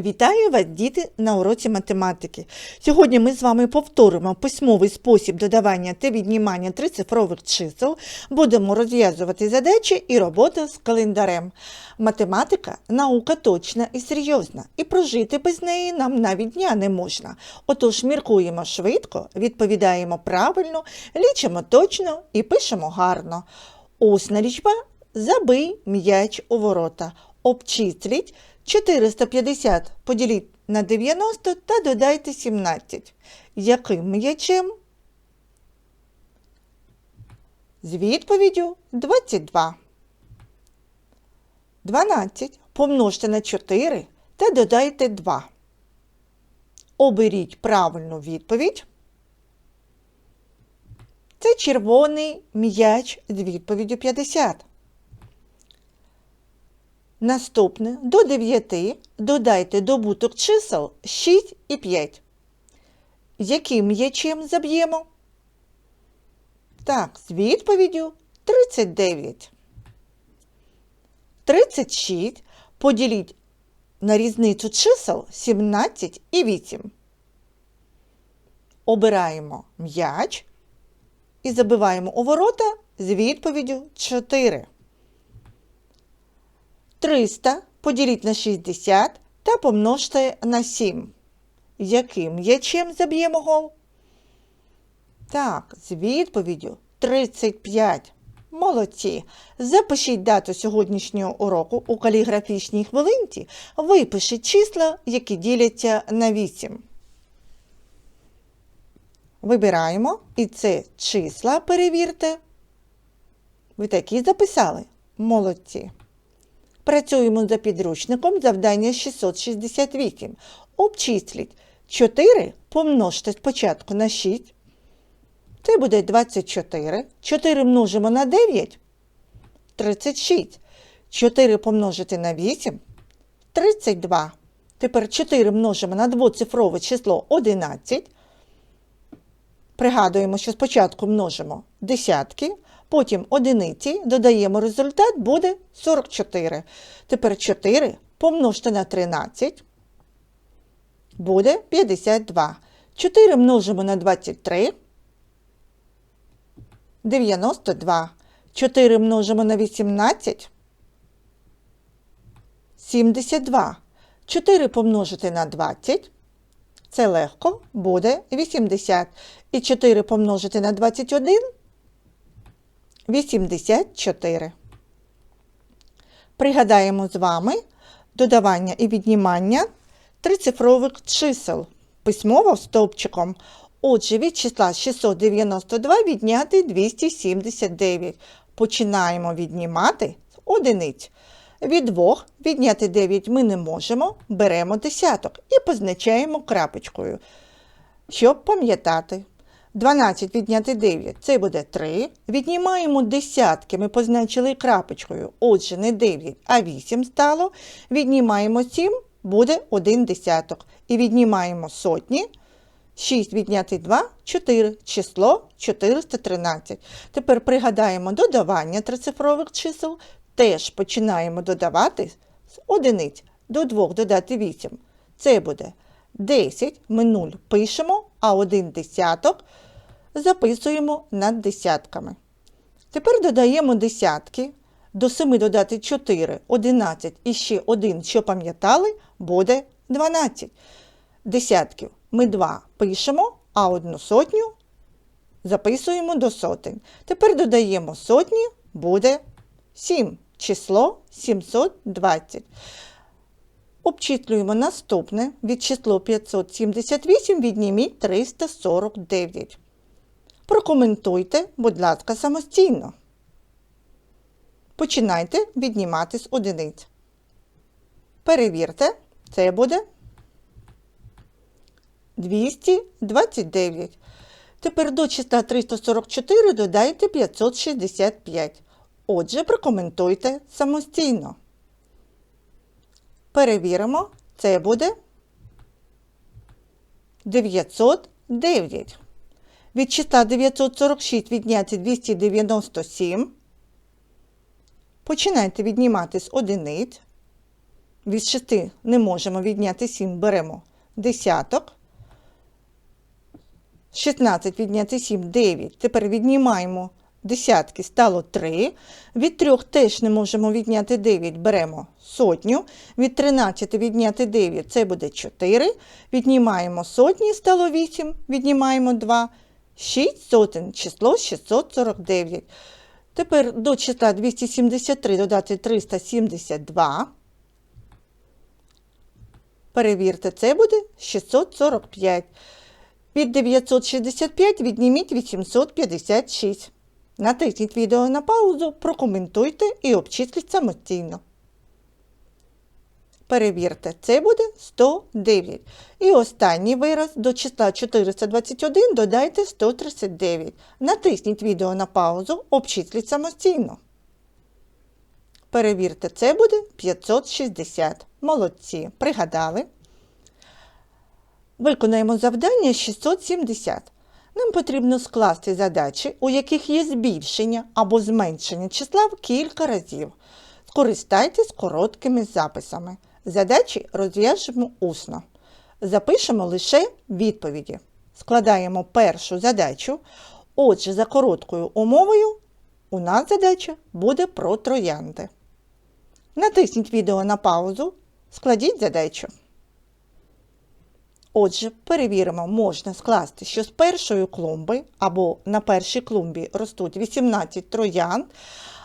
Вітаю вас, діти, на уроці математики. Сьогодні ми з вами повторимо письмовий спосіб додавання та віднімання трицифрових чисел, будемо розв'язувати задачі і роботу з календарем. Математика наука точна і серйозна, і прожити без неї нам навіть дня не можна. Отож міркуємо швидко, відповідаємо правильно, лічимо точно і пишемо гарно. Усна лічба забий м'яч у ворота. Обчисліть 450 поділіть на 90 та додайте 17. Яким м'ячем? З відповіддю 22. 12 помножте на 4 та додайте 2. Оберіть правильну відповідь. Це червоний м'яч з відповіддю 50. Наступне до 9 додайте добуток чисел 6 і 5. Яким м'ячем заб'ємо? Так, з відповіддю 39. 36 поділіть на різницю чисел 17 і 8. Обираємо м'яч і забиваємо у ворота з відповіддю 4. 300 поділіть на 60 та помножте на 7. Яким м'ячем заб'ємо гол? Так, з відповіддю 35. Молодці! Запишіть дату сьогоднішнього уроку у каліграфічній хвилинці. Випишіть числа, які діляться на 8. Вибираємо і це числа перевірте. Ви такі записали? Молодці. Працюємо за підручником завдання 668. Обчисліть 4 помножте спочатку на 6. Це буде 24. 4 множимо на 9. 36. 4 помножити на 8. 32. Тепер 4 множимо на двоцифрове число 11. Пригадуємо, що спочатку множимо десятки, потім одиниці, додаємо результат, буде 44. Тепер 4 помножте на 13, буде 52. 4 множимо на 23, 92. 4 множимо на 18, 72. 4 помножити на 20, це легко, буде 80. І 4 помножити на 21 84. Пригадаємо з вами додавання і віднімання трицифрових чисел письмово стовпчиком. Отже, від числа 692 відняти 279. Починаємо віднімати одиниць. Від 2 відняти 9 ми не можемо, беремо десяток і позначаємо крапочкою, щоб пам'ятати. 12 відняти 9 це буде 3. Віднімаємо десятки, ми позначили крапочкою. Отже, не 9, а 8 стало. Віднімаємо 7, буде 1 десяток. І віднімаємо сотні. 6 відняти 2 4. Число 413. Тепер пригадаємо додавання трицифрових чисел. Теж починаємо додавати з одиниць до 2 додати 8. Це буде 10. Ми 0 пишемо, а 1 десяток записуємо над десятками. Тепер додаємо десятки. До 7 додати 4, 11 і ще 1, що пам'ятали, буде 12. Десятків ми 2 пишемо, а одну сотню записуємо до сотень. Тепер додаємо сотні, буде 7. Число 720. Обчислюємо наступне. Від число 578 відніміть 349. Прокоментуйте, будь ласка, самостійно. Починайте віднімати з одиниць. Перевірте, це буде 229. Тепер до числа 344 додайте 565. Отже, прокоментуйте самостійно. Перевіримо, це буде 909. Від числа 946 відняти 297. Починайте віднімати з одиниць. від 6 не можемо відняти 7, беремо десяток. 16 відняти 7 9. Тепер віднімаємо десятки, стало 3. Від 3 теж не можемо відняти 9, беремо сотню. Від 13 відняти 9 це буде 4. Віднімаємо сотні, стало 8, віднімаємо 2. 6 сотень, число 649. Тепер до числа 273 додати 372. Перевірте, це буде 645. Від 965 відніміть 856. Натисніть відео на паузу, прокоментуйте і обчисліть самостійно. Перевірте, це буде 109. І останній вираз до числа 421 додайте 139. Натисніть відео на паузу, обчисліть самостійно. Перевірте, це буде 560. Молодці. Пригадали? Виконаємо завдання 670. Нам потрібно скласти задачі, у яких є збільшення або зменшення числа в кілька разів. Скористайтесь короткими записами. Задачі розв'яжемо усно. Запишемо лише відповіді. Складаємо першу задачу. Отже, за короткою умовою у нас задача буде про троянди. Натисніть відео на паузу, складіть задачу. Отже, перевіримо, можна скласти, що з першої клумби або на першій клумбі ростуть 18 троянд,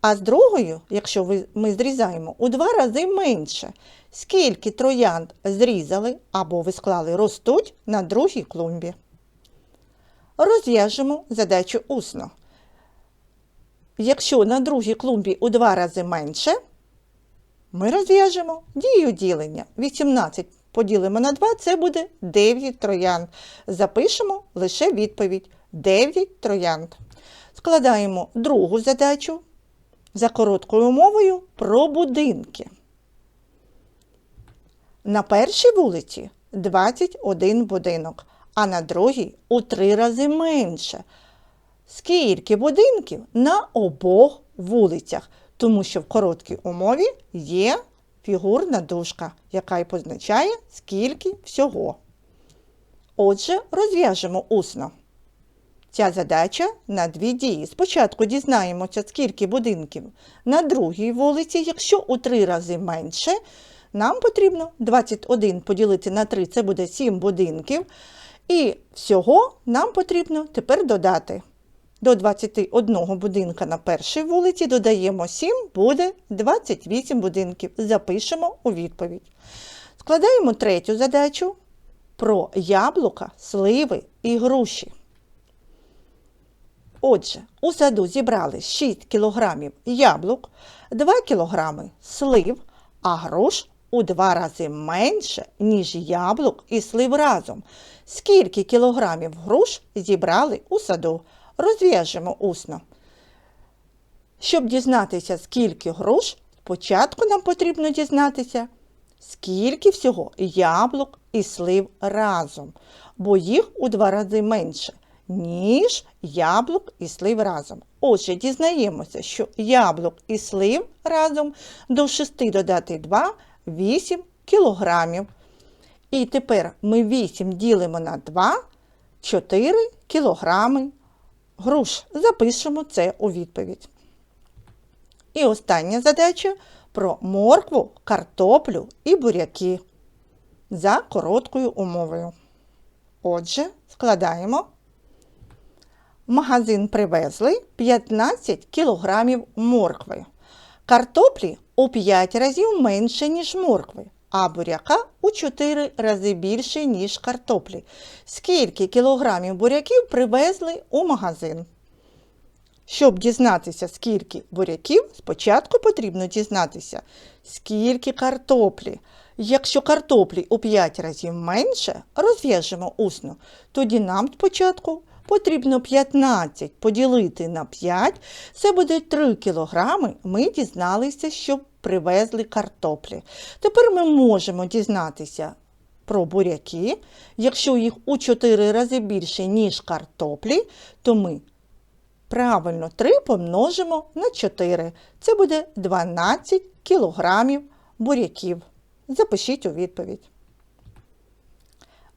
а з другою, якщо ми зрізаємо, у два рази менше. Скільки троянд зрізали або ви склали ростуть на другій клумбі? Розв'яжемо задачу усно. Якщо на другій клумбі у два рази менше, ми розв'яжемо дію ділення. 18 поділимо на 2, це буде 9 троянд. Запишемо лише відповідь 9 троянд. Складаємо другу задачу за короткою мовою про будинки. На першій вулиці 21 будинок, а на другій у три рази менше. Скільки будинків на обох вулицях? Тому що в короткій умові є фігурна дужка, яка й позначає, скільки всього. Отже, розв'яжемо усно. Ця задача на дві дії. Спочатку дізнаємося, скільки будинків на другій вулиці, якщо у три рази менше, нам потрібно 21 поділити на 3, це буде 7 будинків. І всього нам потрібно тепер додати. До 21 будинка на першій вулиці додаємо 7, буде 28 будинків. Запишемо у відповідь. Складаємо третю задачу про яблука, сливи і груші. Отже, у саду зібрали 6 кг яблук, 2 кг слив, а груш у два рази менше, ніж яблук і слив разом. Скільки кілограмів груш зібрали у саду? Розв'яжемо усно. Щоб дізнатися, скільки груш, спочатку нам потрібно дізнатися, скільки всього яблук і слив разом, бо їх у два рази менше, ніж яблук і слив разом. Отже, дізнаємося, що яблук і слив разом до 6 додати 2 8 кілограмів. І тепер ми 8 ділимо на 2 4 кілограми груш. Запишемо це у відповідь. І остання задача про моркву, картоплю і буряки за короткою умовою. Отже, складаємо. Магазин привезли 15 кілограмів моркви. Картоплі у 5 разів менше, ніж моркви, а буряка у 4 рази більше, ніж картоплі. Скільки кілограмів буряків привезли у магазин? Щоб дізнатися, скільки буряків, спочатку потрібно дізнатися, скільки картоплі. Якщо картоплі у 5 разів менше, розв'яжемо усно, тоді нам спочатку потрібно 15 поділити на 5, це буде 3 кілограми, ми дізналися, що привезли картоплі. Тепер ми можемо дізнатися про буряки. Якщо їх у 4 рази більше, ніж картоплі, то ми Правильно, 3 помножимо на 4. Це буде 12 кілограмів буряків. запишіть у відповідь.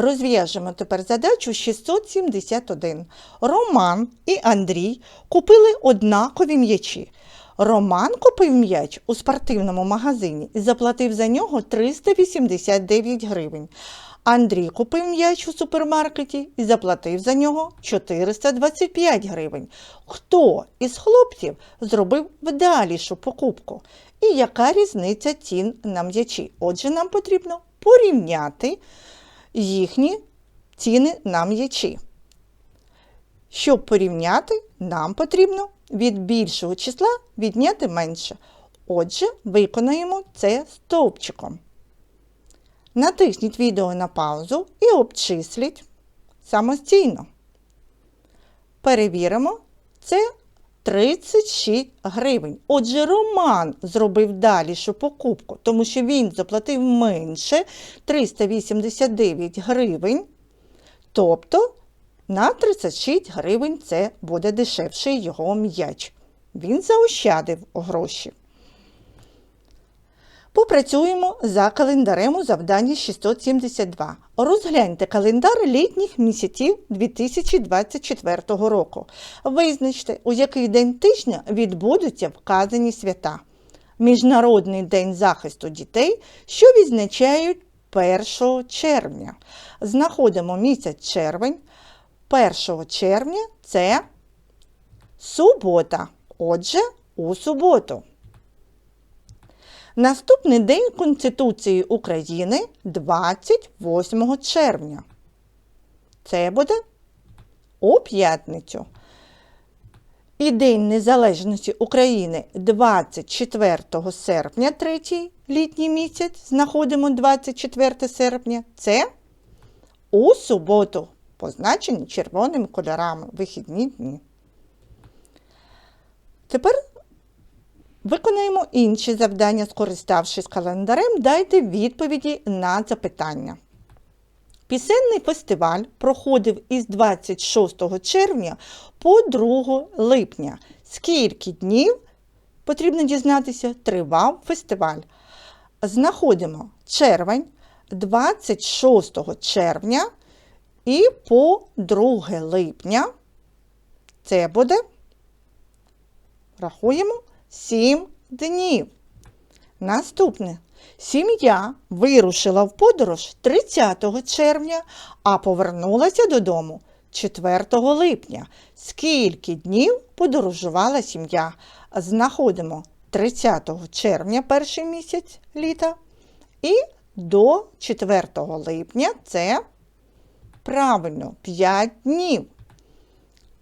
Розв'яжемо тепер задачу 671. Роман і Андрій купили однакові м'ячі. Роман купив м'яч у спортивному магазині і заплатив за нього 389 гривень. Андрій купив м'яч у супермаркеті і заплатив за нього 425 гривень. Хто із хлопців зробив вдалішу покупку? І яка різниця цін на м'ячі? Отже, нам потрібно порівняти їхні ціни на м'ячі. Щоб порівняти, нам потрібно від більшого числа відняти менше. Отже, виконаємо це стовпчиком. Натисніть відео на паузу і обчисліть самостійно. Перевіримо, це 36 гривень. Отже, Роман зробив далішу покупку, тому що він заплатив менше 389 гривень. Тобто на 36 гривень це буде дешевший його м'яч. Він заощадив гроші. Попрацюємо за календарем у завданні 672. Розгляньте календар літніх місяців 2024 року. Визначте, у який день тижня відбудуться вказані свята. Міжнародний день захисту дітей, що відзначають 1 червня. Знаходимо місяць червень. 1 червня це субота. Отже, у суботу. Наступний день Конституції України 28 червня. Це буде у п'ятницю. І День Незалежності України 24 серпня, третій літній місяць, знаходимо 24 серпня. Це у суботу, позначені червоними кольорами вихідні дні. Тепер Виконаємо інші завдання, скориставшись календарем, дайте відповіді на запитання. Пісенний фестиваль проходив із 26 червня по 2 липня. Скільки днів потрібно дізнатися, тривав фестиваль. Знаходимо червень 26 червня і по 2 липня. Це буде, рахуємо, 7 днів. Наступне. Сім'я вирушила в подорож 30 червня, а повернулася додому 4 липня. Скільки днів подорожувала сім'я? Знаходимо 30 червня перший місяць літа. І до 4 липня це правильно 5 днів.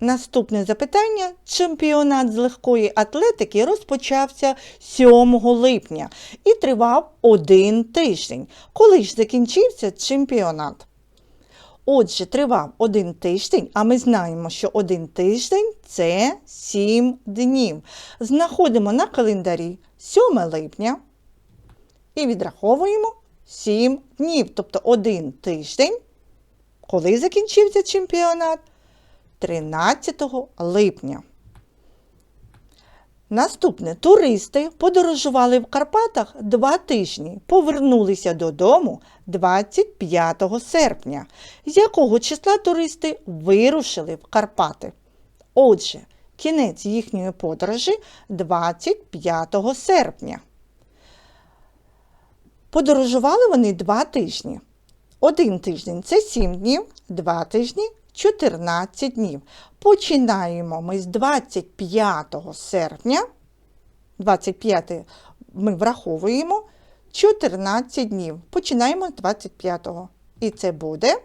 Наступне запитання. Чемпіонат з легкої атлетики розпочався 7 липня і тривав один тиждень. Коли ж закінчився чемпіонат? Отже, тривав один тиждень, а ми знаємо, що один тиждень це 7 днів. Знаходимо на календарі 7 липня і відраховуємо 7 днів, тобто один тиждень. Коли закінчився чемпіонат? 13 липня. Наступне туристи подорожували в Карпатах два тижні, повернулися додому 25 серпня. З якого числа туристи вирушили в Карпати? Отже, кінець їхньої подорожі 25 серпня. Подорожували вони два тижні. Один тиждень це 7 днів, два тижні 14 днів. Починаємо ми з 25 серпня. 25 ми враховуємо 14 днів. Починаємо з 25-го. І це буде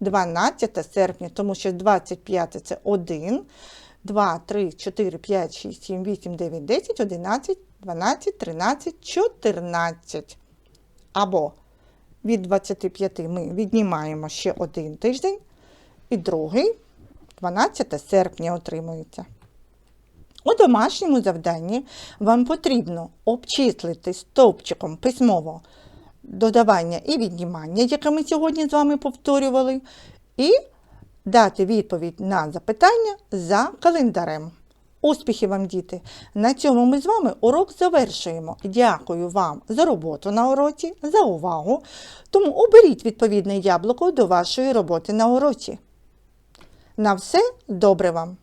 12 серпня, тому що 25 це 1, 2, 3, 4, 5, 6, 7, 8, 9, 10, 11, 12, 13, 14. Або від 25 ми віднімаємо ще один тиждень. І другий 12 серпня отримується. У домашньому завданні вам потрібно обчислити стовпчиком письмово додавання і віднімання, яке ми сьогодні з вами повторювали, і дати відповідь на запитання за календарем. Успіхів вам, діти! На цьому ми з вами урок завершуємо. Дякую вам за роботу на уроці, за увагу. Тому оберіть відповідне яблуко до вашої роботи на уроці. На все добре вам!